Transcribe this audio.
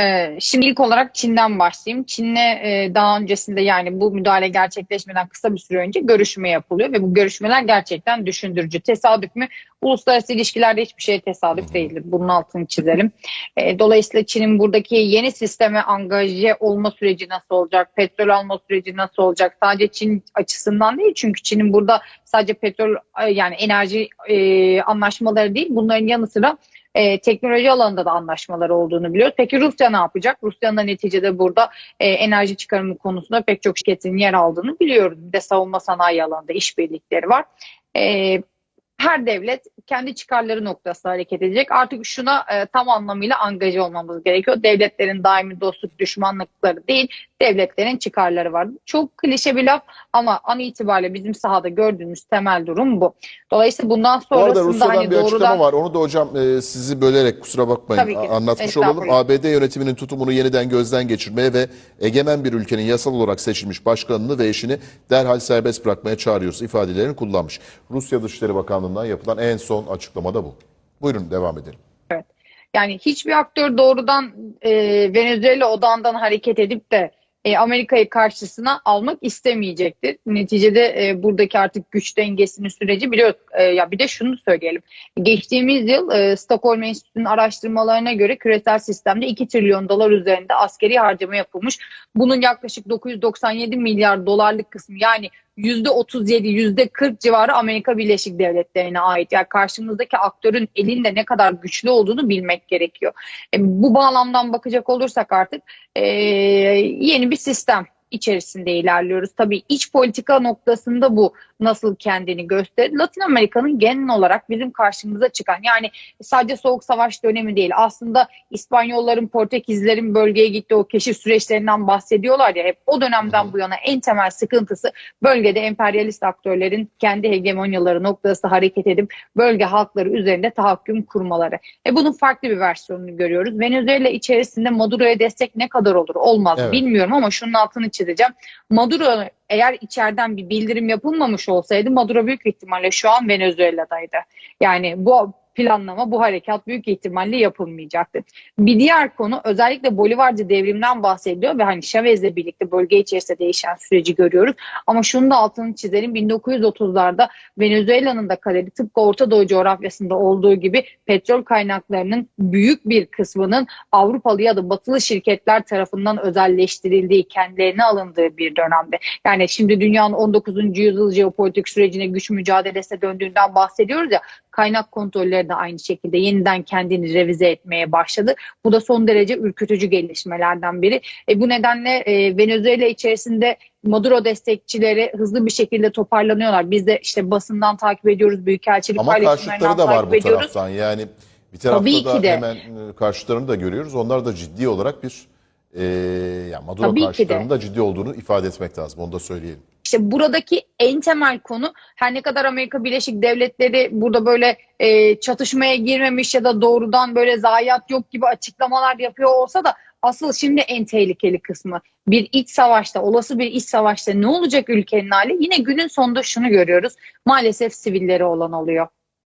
Ee, şimdi ilk olarak Çin'den başlayayım. Çin'le e, daha öncesinde yani bu müdahale gerçekleşmeden kısa bir süre önce görüşme yapılıyor ve bu görüşmeler gerçekten düşündürücü. Tesadüf mü? Uluslararası ilişkilerde hiçbir şey tesadüf değildir. Bunun altını çizelim. E, dolayısıyla Çin'in buradaki yeni sisteme angaje olma süreci nasıl olacak? Petrol alma süreci nasıl olacak? Sadece Çin açısından değil çünkü Çin'in burada sadece petrol e, yani enerji e, anlaşmaları değil bunların yanı sıra e, teknoloji alanında da anlaşmaları olduğunu biliyoruz. Peki Rusya ne yapacak? Rusya'nın da neticede burada e, enerji çıkarımı konusunda pek çok şirketin yer aldığını biliyoruz. Bir de savunma sanayi alanında işbirlikleri var. E, her devlet kendi çıkarları noktasında hareket edecek. Artık şuna e, tam anlamıyla angaje olmamız gerekiyor. Devletlerin daimi dostluk düşmanlıkları değil, devletlerin çıkarları var. Çok klişe bir laf ama an itibariyle bizim sahada gördüğümüz temel durum bu. Dolayısıyla bundan Bu arada sonrasında Rusya'dan hani bir açıklama doğrudan var. Onu da hocam e, sizi bölerek kusura bakmayın Tabii ki. anlatmış olalım. ABD yönetiminin tutumunu yeniden gözden geçirmeye ve egemen bir ülkenin yasal olarak seçilmiş başkanını ve eşini derhal serbest bırakmaya çağırıyoruz ifadelerini kullanmış. Rusya Dışişleri Bakanlığı'ndan yapılan en son açıklamada bu. Buyurun devam edelim. Yani hiçbir aktör doğrudan e, Venezuela odağından hareket edip de e, Amerika'yı karşısına almak istemeyecektir. Neticede e, buradaki artık güç dengesinin süreci biliyoruz. E, ya bir de şunu söyleyelim. Geçtiğimiz yıl e, Stockholm Enstitüsü'nün araştırmalarına göre küresel sistemde 2 trilyon dolar üzerinde askeri harcama yapılmış. Bunun yaklaşık 997 milyar dolarlık kısmı yani %37, %40 civarı Amerika Birleşik Devletleri'ne ait. Yani karşımızdaki aktörün elinde ne kadar güçlü olduğunu bilmek gerekiyor. E, bu bağlamdan bakacak olursak artık e, yeni bir sistem içerisinde ilerliyoruz. Tabii iç politika noktasında bu nasıl kendini gösterir. Latin Amerika'nın genel olarak bizim karşımıza çıkan yani sadece soğuk savaş dönemi değil aslında İspanyolların, Portekizlerin bölgeye gittiği o keşif süreçlerinden bahsediyorlar ya hep o dönemden bu yana en temel sıkıntısı bölgede emperyalist aktörlerin kendi hegemonyaları noktası hareket edip bölge halkları üzerinde tahakküm kurmaları. E bunun farklı bir versiyonunu görüyoruz. Venezuela içerisinde Maduro'ya destek ne kadar olur olmaz Evet. bilmiyorum ama şunun altını çizeceğim. Maduro eğer içeriden bir bildirim yapılmamış olsaydı Maduro büyük ihtimalle şu an Venezuela'daydı. Yani bu planlama, bu harekat büyük ihtimalle yapılmayacaktı. Bir diğer konu özellikle Bolivarcı devrimden bahsediyor ve hani Chavez'le birlikte bölge içerisinde değişen süreci görüyoruz. Ama şunu da altını çizelim 1930'larda Venezuela'nın da kaderi tıpkı Orta Doğu coğrafyasında olduğu gibi petrol kaynaklarının büyük bir kısmının Avrupalı ya da batılı şirketler tarafından özelleştirildiği, kendilerine alındığı bir dönemde. Yani şimdi dünyanın 19. yüzyıl jeopolitik sürecine güç mücadelesine döndüğünden bahsediyoruz ya kaynak kontrolleri de aynı şekilde yeniden kendini revize etmeye başladı. Bu da son derece ürkütücü gelişmelerden biri. E, bu nedenle e, Venezuela içerisinde Maduro destekçileri hızlı bir şekilde toparlanıyorlar. Biz de işte basından takip ediyoruz, büyükelçilik Ama karşıtları da var bu ediyoruz. taraftan. Yani bir tarafta Tabii da de. hemen e, karşıtlarını da görüyoruz. Onlar da ciddi olarak bir e, yani Maduro Tabii karşıtlarının da ciddi olduğunu ifade etmek lazım. Onu da söyleyelim. İşte buradaki en temel konu her ne kadar Amerika Birleşik Devletleri burada böyle e, çatışmaya girmemiş ya da doğrudan böyle zayiat yok gibi açıklamalar yapıyor olsa da asıl şimdi en tehlikeli kısmı. Bir iç savaşta olası bir iç savaşta ne olacak ülkenin hali? Yine günün sonunda şunu görüyoruz. Maalesef sivilleri olan oluyor.